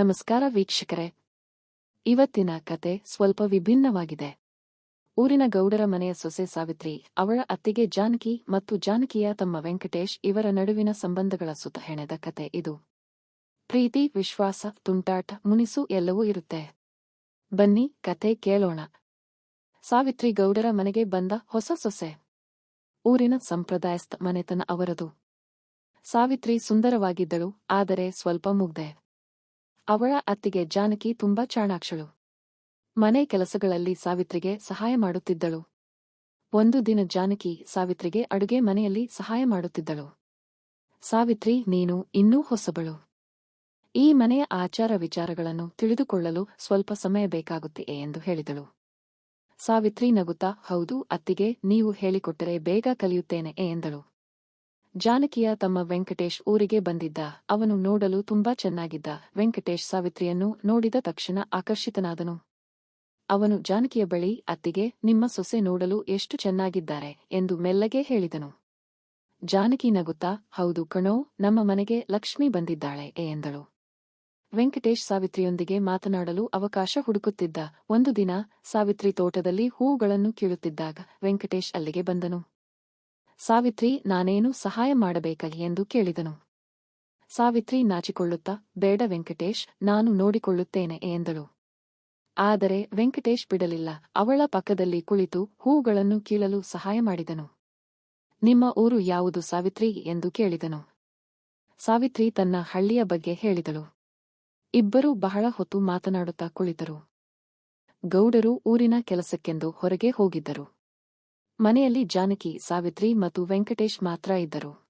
ನಮಸ್ಕಾರ ವೀಕ್ಷಕರೇ. ಇವತ್ತಿನ ಕತೆ ಸ್ವಲ್ಪ ವಿಭಿನ್ನವಾಗಿದೆ. ಊರಿನ ಗೌಡರ ಮನೆಯ ಸೊಸೆ ಸಾವಿತ್ರಿ, ಅವಳ ಅತ್ತಿಗೆ ಜಾನಕಿ ಮತ್ತು ಜಾನಕಿಯ ತಮ್ಮ ವೆಂಕಟೇಶ್ ಇವರ ನಡುವಿನ ಸಂಬಂಧಗಳ ಸುತ್ತ ಹೆಣೆದ ಕತೆ ಇದು. ಪ್ರೀತಿ, ವಿಶ್ವಾಸ, ತುಂಟಾಟ, ಮುನಿಸು ಎಲ್ಲವೂ ಇರುತ್ತೆ. ಬನ್ನಿ, ಕತೆ ಕೇಳೋಣ. ಸಾವಿತ್ರಿ ಗೌಡರ ಮನೆಗೆ ಬಂದ ಹೊಸ ಸೊಸೆ. ಊರಿನ ಸಂಪ್ರದಾಯಸ್ಥ ಮನೆತನ ಅವರದು. ಸಾವಿತ್ರಿ ಸುಂದರವಾಗಿದ್ದಳು, ಆದರೆ ಸ್ವಲ್ಪ ಮುಗ್ದೆ. ಅವಳ ಅತ್ತಿಗೆ ಜಾನಕಿ ತುಂಬಾ ಚಾಣಾಕ್ಷಳು. ಮನೆ ಕೆಲಸಗಳಲ್ಲಿ ಸಾವಿತ್ರಿಗೆ ಸಹಾಯ ಮಾಡುತ್ತಿದ್ದಳು. ಒಂದು ದಿನ ಜಾನಕಿ ಸಾವಿತ್ರಿಗೆ ಅಡುಗೆ ಮನೆಯಲ್ಲಿ ಸಹಾಯ ಮಾಡುತ್ತಿದ್ದಳು. ಸಾವಿತ್ರಿ, ನೀನು ಇನ್ನೂ ಹೊಸಬಳು. ಈ ಮನೆಯ ಆಚಾರ ವಿಚಾರಗಳನ್ನು ತಿಳಿದುಕೊಳ್ಳಲು ಸ್ವಲ್ಪ ಸಮಯ ಬೇಕಾಗುತ್ತೆ ಎಂದು ಹೇಳಿದಳು. ಸಾವಿತ್ರಿ ನಗುತ್ತಾ, ಹೌದು, ಅತ್ತಿಗೆ, ನೀವು ಹೇಳಿಕೊಟ್ಟರೆ ಬೇಗ ಕಲಿಯುತ್ತೇನೆ, ಎಂದಳು. ಜಾನಕಿಯ ತಮ್ಮ ವೆಂಕಟೇಶ್ ಊರಿಗೆ ಬಂದಿದ್ದ. ಅವನು ನೋಡಲು ತುಂಬಾ ಚೆನ್ನಾಗಿದ್ದ. ವೆಂಕಟೇಶ್ ಸಾವಿತ್ರಿಯನ್ನು ನೋಡಿದ ತಕ್ಷಣ ಆಕರ್ಷಿತನಾದನು. ಅವನು ಜಾನಕಿಯ ಬಳಿ, ಅತ್ತಿಗೆ, ನಿಮ್ಮ ಸೊಸೆ ನೋಡಲು ಎಷ್ಟು ಚೆನ್ನಾಗಿದ್ದಾರೆ ಎಂದು ಮೆಲ್ಲಗೆ ಹೇಳಿದನು. ಜಾನಕಿ ನಗುತ್ತಾ, ಹೌದು ಕಣೋ, ನಮ್ಮ ಮನೆಗೆ ಲಕ್ಷ್ಮಿ ಬಂದಿದ್ದಾಳೆ ಎಂದಳು. ವೆಂಕಟೇಶ್ ಸಾವಿತ್ರಿಯೊಂದಿಗೆ ಮಾತನಾಡಲು ಅವಕಾಶ ಹುಡುಕುತ್ತಿದ್ದ. ಒಂದು ದಿನ ಸಾವಿತ್ರಿ ತೋಟದಲ್ಲಿ ಹೂಗಳನ್ನು ಕೀಳುತ್ತಿದ್ದಾಗ ವೆಂಕಟೇಶ್ ಅಲ್ಲಿಗೆ ಬಂದನು. ಸಾವಿತ್ರಿ, ನಾನೇನು ಸಹಾಯ ಮಾಡಬೇಕ ಎಂದು ಕೇಳಿದನು. ಸಾವಿತ್ರಿ ನಾಚಿಕೊಳ್ಳುತ್ತಾ, ಬೇಡ ವೆಂಕಟೇಶ್, ನಾನು ನೋಡಿಕೊಳ್ಳುತ್ತೇನೆ ಎಂದಳು. ಆದರೆ ವೆಂಕಟೇಶ್ ಬಿಡಲಿಲ್ಲ. ಅವಳ ಪಕ್ಕದಲ್ಲಿ ಕುಳಿತು ಹೂಗಳನ್ನು ಕೀಳಲು ಸಹಾಯ ಮಾಡಿದನು. ನಿಮ್ಮ ಊರು ಯಾವುದು ಸಾವಿತ್ರಿ ಎಂದು ಕೇಳಿದನು. ಸಾವಿತ್ರಿ ತನ್ನ ಹಳ್ಳಿಯ ಬಗ್ಗೆ ಹೇಳಿದಳು. ಇಬ್ಬರೂ ಬಹಳ ಹೊತ್ತು ಮಾತನಾಡುತ್ತಾ ಕುಳಿತರು. ಗೌಡರು ಊರಿನ ಕೆಲಸಕ್ಕೆಂದು ಹೊರಗೆ ಹೋಗಿದ್ದರು. ಮನೆಯಲ್ಲಿ ಜಾನಕಿ, ಸಾವಿತ್ರಿ ಮತ್ತು ವೆಂಕಟೇಶ್ ಮಾತ್ರ ಇದ್ದರು.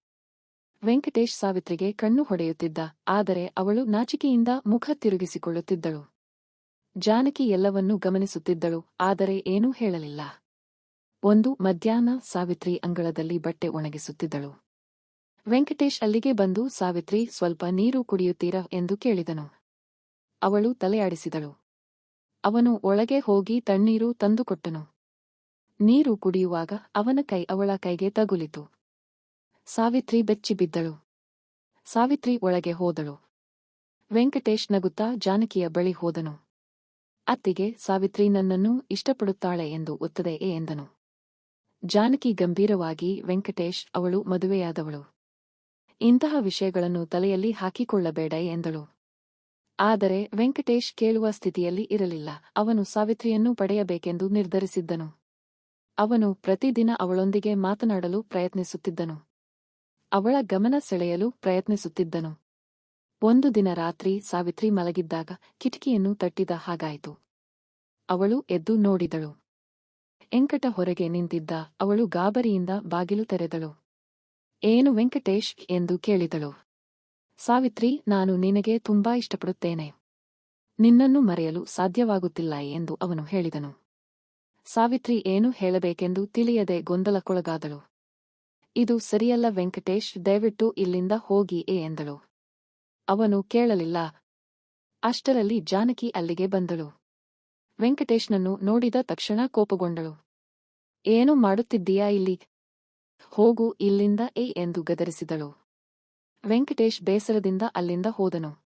ವೆಂಕಟೇಶ್ ಸಾವಿತ್ರಿಗೆ ಕಣ್ಣು ಹೊಡೆಯುತ್ತಿದ್ದ, ಆದರೆ ಅವಳು ನಾಚಿಕೆಯಿಂದ ಮುಖ ತಿರುಗಿಸಿಕೊಳ್ಳುತ್ತಿದ್ದಳು. ಜಾನಕಿ ಎಲ್ಲವನ್ನೂ ಗಮನಿಸುತ್ತಿದ್ದಳು, ಆದರೆ ಏನೂ ಹೇಳಲಿಲ್ಲ. ಒಂದು ಮಧ್ಯಾಹ್ನ ಸಾವಿತ್ರಿ ಅಂಗಳದಲ್ಲಿ ಬಟ್ಟೆ ಒಣಗಿಸುತ್ತಿದ್ದಳು. ವೆಂಕಟೇಶ್ ಅಲ್ಲಿಗೆ ಬಂದು, ಸಾವಿತ್ರಿ, ಸ್ವಲ್ಪ ನೀರು ಕುಡಿಯುತ್ತೀರಾ? ಎಂದು ಕೇಳಿದನು. ಅವಳು ತಲೆಯಾಡಿಸಿದಳು. ಅವನು ಒಳಗೆ ಹೋಗಿ ತಣ್ಣೀರು ತಂದುಕೊಟ್ಟನು. ನೀರು ಕುಡಿಯುವಾಗ ಅವನ ಕೈ ಅವಳ ಕೈಗೆ ತಗುಲಿತು. ಸಾವಿತ್ರಿ ಬೆಚ್ಚಿಬಿದ್ದಳು ಸಾವಿತ್ರಿ ಒಳಗೆ ಹೋದಳು. ವೆಂಕಟೇಶ್ ನಗುತ್ತಾ ಜಾನಕಿಯ ಬಳಿ ಹೋದನು. ಅತ್ತಿಗೆ ಸಾವಿತ್ರಿ ನನ್ನನ್ನು ಇಷ್ಟಪಡುತ್ತಾಳೆ ಎಂದು ಒತ್ತದೆ ಎಂದನು. ಜಾನಕಿ ಗಂಭೀರವಾಗಿ ವೆಂಕಟೇಶ್ ಅವಳು ಮದುವೆಯಾದವಳು. ಇಂತಹ ವಿಷಯಗಳನ್ನು ತಲೆಯಲ್ಲಿ ಹಾಕಿಕೊಳ್ಳಬೇಡ ಎಂದಳು. ಆದರೆ ವೆಂಕಟೇಶ್ ಕೇಳುವ ಸ್ಥಿತಿಯಲ್ಲಿ ಇರಲಿಲ್ಲ. ಅವನು ಸಾವಿತ್ರಿಯನ್ನು ಪಡೆಯಬೇಕೆಂದು ನಿರ್ಧರಿಸಿದ್ದನು. ಅವನು ಪ್ರತಿದಿನ ಅವಳೊಂದಿಗೆ ಮಾತನಾಡಲು ಪ್ರಯತ್ನಿಸುತ್ತಿದ್ದನು. ಅವಳ ಗಮನ ಸೆಳೆಯಲು ಪ್ರಯತ್ನಿಸುತ್ತಿದ್ದನು. ಒಂದು ದಿನ ರಾತ್ರಿ ಸಾವಿತ್ರಿ ಮಲಗಿದ್ದಾಗ ಕಿಟಕಿಯನ್ನು ತಟ್ಟಿದ ಹಾಗಾಯಿತು. ಅವಳು ಎದ್ದು ನೋಡಿದಳು. ವೆಂಕಟ ಹೊರಗೆ ನಿಂತಿದ್ದ ಅವಳು ಗಾಬರಿಯಿಂದ ಬಾಗಿಲು ತೆರೆದಳು. ಏನು ವೆಂಕಟೇಶ್ ಎಂದು ಕೇಳಿದಳು. ಸಾವಿತ್ರಿ, ನಾನು ನಿನಗೆ ತುಂಬಾ ಇಷ್ಟಪಡುತ್ತೇನೆ. ನಿನ್ನನ್ನು ಮರೆಯಲು ಸಾಧ್ಯವಾಗುತ್ತಿಲ್ಲ ಎಂದು ಅವನು ಹೇಳಿದನು. ಸಾವಿತ್ರಿ ಏನು ಹೇಳಬೇಕೆಂದು ತಿಳಿಯದೆ ಗೊಂದಲಕ್ಕೊಳಗಾದಳು. ಇದು ಸರಿಯಲ್ಲ ವೆಂಕಟೇಶ್, ದಯವಿಟ್ಟು ಇಲ್ಲಿಂದ ಹೋಗಿ ಎಂದಳು. ಅವನು ಕೇಳಲಿಲ್ಲ. ಅಷ್ಟರಲ್ಲಿ ಜಾನಕಿ ಅಲ್ಲಿಗೆ ಬಂದಳು. ವೆಂಕಟೇಶ್ನನ್ನು ನೋಡಿದ ತಕ್ಷಣ ಕೋಪಗೊಂಡಳು. ಏನು ಮಾಡುತ್ತಿದ್ದೀಯಾ ಇಲ್ಲಿ? ಹೋಗು ಇಲ್ಲಿಂದ ಏ ಎಂದು ಗದರಿಸಿದಳು. ವೆಂಕಟೇಶ್ ಬೇಸರದಿಂದ ಅಲ್ಲಿಂದ ಹೋದನು.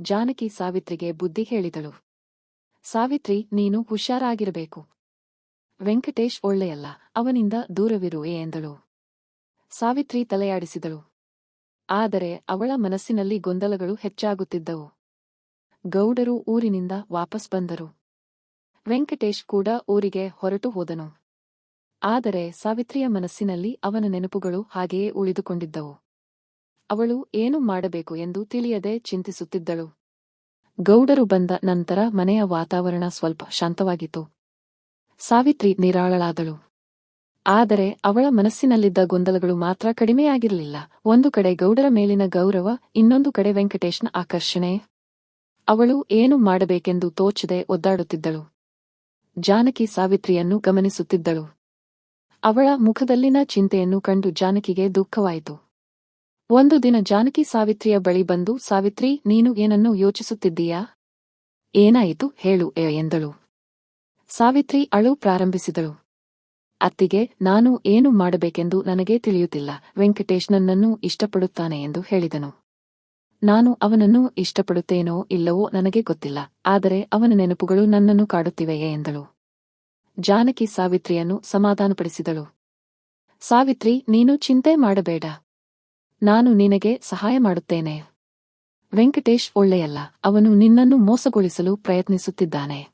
ಜಾನಕಿ ಸಾವಿತ್ರಿಗೆ ಬುದ್ಧಿ ಹೇಳಿದಳು. ಸಾವಿತ್ರಿ, ನೀನು ಹುಷಾರಾಗಿರಬೇಕು. ವೆಂಕಟೇಶ್ ಒಳ್ಳೆಯಲ್ಲ, ಅವನಿಂದ ದೂರವಿರುವೆ ಎಂದಳು. ಸಾವಿತ್ರಿ ತಲೆಯಾಡಿಸಿದಳು. ಆದರೆ ಅವಳ ಮನಸ್ಸಿನಲ್ಲಿ ಗೊಂದಲಗಳು ಹೆಚ್ಚಾಗುತ್ತಿದ್ದವು. ಗೌಡರು ಊರಿನಿಂದ ವಾಪಸ್ ಬಂದರು. ವೆಂಕಟೇಶ್ ಕೂಡ ಊರಿಗೆ ಹೊರಟು ಹೋದನು. ಆದರೆ ಸಾವಿತ್ರಿಯ ಮನಸ್ಸಿನಲ್ಲಿ ಅವನ ನೆನಪುಗಳು ಹಾಗೆಯೇ ಉಳಿದುಕೊಂಡಿದ್ದವು. ಅವಳು ಏನು ಮಾಡಬೇಕು ಎಂದು ತಿಳಿಯದೆ ಚಿಂತಿಸುತ್ತಿದ್ದಳು. ಗೌಡರು ಬಂದ ನಂತರ ಮನೆಯ ವಾತಾವರಣ ಸ್ವಲ್ಪ ಶಾಂತವಾಗಿತ್ತು. ಸಾವಿತ್ರಿ ನಿರಾಳಳಾದಳು. ಆದರೆ ಅವಳ ಮನಸ್ಸಿನಲ್ಲಿದ್ದ ಗೊಂದಲಗಳು ಮಾತ್ರ ಕಡಿಮೆಯಾಗಿರಲಿಲ್ಲ. ಒಂದು ಕಡೆ ಗೌಡರ ಮೇಲಿನ ಗೌರವ, ಇನ್ನೊಂದು ಕಡೆ ವೆಂಕಟೇಶ್ನ ಆಕರ್ಷಣೆ. ಅವಳು ಏನು ಮಾಡಬೇಕೆಂದು ತೋಚದೆ ಒದ್ದಾಡುತ್ತಿದ್ದಳು. ಜಾನಕಿ ಸಾವಿತ್ರಿಯನ್ನು ಗಮನಿಸುತ್ತಿದ್ದಳು. ಅವಳ ಮುಖದಲ್ಲಿನ ಚಿಂತೆಯನ್ನು ಕಂಡು ಜಾನಕಿಗೆ ದುಃಖವಾಯಿತು. ಒಂದು ದಿನ ಜಾನಕಿ ಸಾವಿತ್ರಿಯ ಬಳಿ ಬಂದು, ಸಾವಿತ್ರಿ, ನೀನು ಏನನ್ನು ಯೋಚಿಸುತ್ತಿದ್ದೀಯಾ? ಏನಾಯಿತು? ಹೇಳು, ಎಂದಳು. ಸಾವಿತ್ರಿ ಅಳು ಪ್ರಾರಂಭಿಸಿದಳು. ಅತ್ತಿಗೆ, ನಾನು ಏನು ಮಾಡಬೇಕೆಂದು ನನಗೆ ತಿಳಿಯುತ್ತಿಲ್ಲ. ವೆಂಕಟೇಶ್ ನನ್ನನ್ನು ಇಷ್ಟಪಡುತ್ತಾನೆ ಎಂದು ಹೇಳಿದನು. ನಾನು ಅವನನ್ನು ಇಷ್ಟಪಡುತ್ತೇನೋ ಇಲ್ಲವೋ ನನಗೆ ಗೊತ್ತಿಲ್ಲ. ಆದರೆ ಅವನ ನೆನಪುಗಳು ನನ್ನನ್ನು ಕಾಡುತ್ತಿವೆಯೇ ಎಂದಳು. ಜಾನಕಿ ಸಾವಿತ್ರಿಯನ್ನು ಸಮಾಧಾನಪಡಿಸಿದಳು. ಸಾವಿತ್ರಿ, ನೀನು ಚಿಂತೆ ಮಾಡಬೇಡ. ನಾನು ನಿನಗೆ ಸಹಾಯ ಮಾಡುತ್ತೇನೆ. ವೆಂಕಟೇಶ್ ಒಳ್ಳೆಯಲ್ಲ. ಅವನು ನಿನ್ನನ್ನು ಮೋಸಗೊಳಿಸಲು ಪ್ರಯತ್ನಿಸುತ್ತಿದ್ದಾನೆ.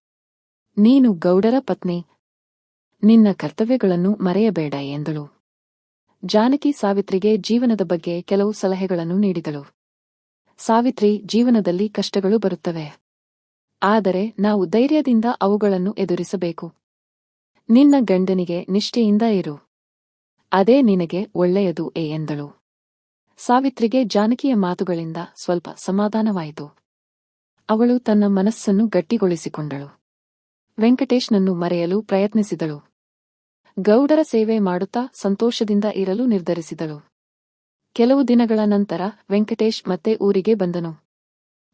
ನೀನು ಗೌಡರ ಪತ್ನಿ. ನಿನ್ನ ಕರ್ತವ್ಯಗಳನ್ನು ಮರೆಯಬೇಡ ಎಂದಳು. ಜಾನಕಿ ಸಾವಿತ್ರಿಗೆ ಜೀವನದ ಬಗ್ಗೆ ಕೆಲವು ಸಲಹೆಗಳನ್ನು ನೀಡಿದಳು. ಸಾವಿತ್ರಿ, ಜೀವನದಲ್ಲಿ ಕಷ್ಟಗಳು ಬರುತ್ತವೆ. ಆದರೆ ನಾವು ಧೈರ್ಯದಿಂದ ಅವುಗಳನ್ನು ಎದುರಿಸಬೇಕು. ನಿನ್ನ ಗಂಡನಿಗೆ ನಿಷ್ಠೆಯಿಂದ ಇರು. ಅದೇ ನಿನಗೆ ಒಳ್ಳೆಯದು ಎ ಎಂದಳು. ಸಾವಿತ್ರಿಗೆ ಜಾನಕಿಯ ಮಾತುಗಳಿಂದ ಸ್ವಲ್ಪ ಸಮಾಧಾನವಾಯಿತು. ಅವಳು ತನ್ನ ಮನಸ್ಸನ್ನು ಗಟ್ಟಿಗೊಳಿಸಿಕೊಂಡಳು. ವೆಂಕಟೇಶ್ನನ್ನು ಮರೆಯಲು ಪ್ರಯತ್ನಿಸಿದಳು. ಗೌಡರ ಸೇವೆ ಮಾಡುತ್ತಾ ಸಂತೋಷದಿಂದ ಇರಲು ನಿರ್ಧರಿಸಿದಳು. ಕೆಲವು ದಿನಗಳ ನಂತರ ವೆಂಕಟೇಶ್ ಮತ್ತೆ ಊರಿಗೆ ಬಂದನು.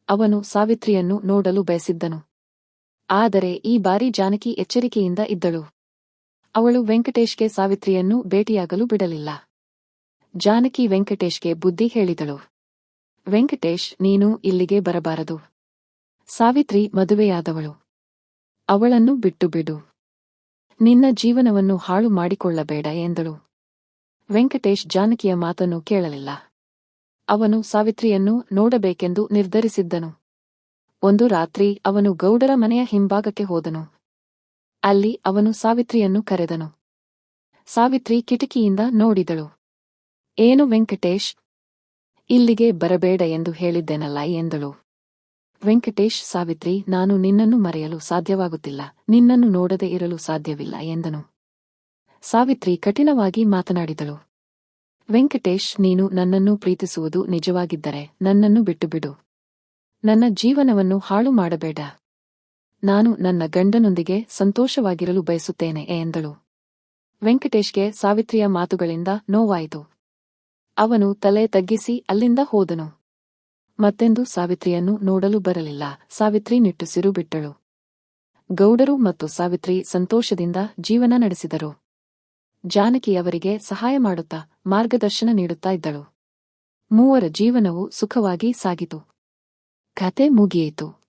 ಅವನು ಸಾವಿತ್ರಿಯನ್ನು ನೋಡಲು ಬಯಸಿದ್ದನು. ಆದರೆ ಈ ಬಾರಿ ಜಾನಕಿ ಎಚ್ಚರಿಕೆಯಿಂದ ಇದ್ದಳು. ಅವಳು ವೆಂಕಟೇಶ್ಗೆ ಸಾವಿತ್ರಿಯನ್ನು ಭೇಟಿಯಾಗಲು ಬಿಡಲಿಲ್ಲ. ಜಾನಕಿ ವೆಂಕಟೇಶ್ಗೆ ಬುದ್ಧಿ ಹೇಳಿದಳು. ವೆಂಕಟೇಶ್, ನೀನು ಇಲ್ಲಿಗೆ ಬರಬಾರದು. ಸಾವಿತ್ರಿ ಮದುವೆಯಾದವಳು. ಅವಳನ್ನು ಬಿಟ್ಟು ಬಿಡು. ನಿನ್ನ ಜೀವನವನ್ನು ಹಾಳು ಮಾಡಿಕೊಳ್ಳಬೇಡ ಎಂದಳು. ವೆಂಕಟೇಶ್ ಜಾನಕಿಯ ಮಾತನ್ನು ಕೇಳಲಿಲ್ಲ. ಅವನು ಸಾವಿತ್ರಿಯನ್ನು ನೋಡಬೇಕೆಂದು ನಿರ್ಧರಿಸಿದ್ದನು. ಒಂದು ರಾತ್ರಿ ಅವನು ಗೌಡರ ಮನೆಯ ಹಿಂಭಾಗಕ್ಕೆ ಹೋದನು. ಅಲ್ಲಿ ಅವನು ಸಾವಿತ್ರಿಯನ್ನು ಕರೆದನು. ಸಾವಿತ್ರಿ ಕಿಟಕಿಯಿಂದ ನೋಡಿದಳು. ಏನು ವೆಂಕಟೇಶ್? ಇಲ್ಲಿಗೆ ಬರಬೇಡ ಎಂದು ಹೇಳಿದ್ದೆನಲ್ಲ? ಎಂದಳು. ವೆಂಕಟೇಶ್ ಸಾವಿತ್ರಿ, ನಾನು ನಿನ್ನನ್ನು ಮರೆಯಲು ಸಾಧ್ಯವಾಗುತ್ತಿಲ್ಲ. ನಿನ್ನನ್ನು ನೋಡದೆ ಇರಲು ಸಾಧ್ಯವಿಲ್ಲ ಎಂದನು. ಸಾವಿತ್ರಿ ಕಠಿಣವಾಗಿ ಮಾತನಾಡಿದಳು. ವೆಂಕಟೇಶ್, ನೀನು ನನ್ನನ್ನು ಪ್ರೀತಿಸುವುದು ನಿಜವಾಗಿದ್ದರೆ ನನ್ನನ್ನು ಬಿಟ್ಟುಬಿಡು. ನನ್ನ ಜೀವನವನ್ನು ಹಾಳು ಮಾಡಬೇಡ. ನಾನು ನನ್ನ ಗಂಡನೊಂದಿಗೆ ಸಂತೋಷವಾಗಿರಲು ಬಯಸುತ್ತೇನೆ ಎಂದಳು. ವೆಂಕಟೇಶ್ಗೆ ಸಾವಿತ್ರಿಯ ಮಾತುಗಳಿಂದ ನೋವಾಯಿತು. ಅವನು ತಲೆ ತಗ್ಗಿಸಿ ಅಲ್ಲಿಂದ ಹೋದನು. ಮತ್ತೆಂದು ಸಾವಿತ್ರಿಯನ್ನು ನೋಡಲು ಬರಲಿಲ್ಲ. ಸಾವಿತ್ರಿ ನಿಟ್ಟುಸಿರು ಬಿಟ್ಟಳು. ಗೌಡರು ಮತ್ತು ಸಾವಿತ್ರಿ ಸಂತೋಷದಿಂದ ಜೀವನ ನಡೆಸಿದರು. ಜಾನಕಿಯವರಿಗೆ ಸಹಾಯ ಮಾಡುತ್ತಾ ಮಾರ್ಗದರ್ಶನ ನೀಡುತ್ತಾ ಇದ್ದಳು. ಮೂವರ ಜೀವನವು ಸುಖವಾಗಿ ಸಾಗಿತು. ಕತೆ ಮುಗಿಯಿತು.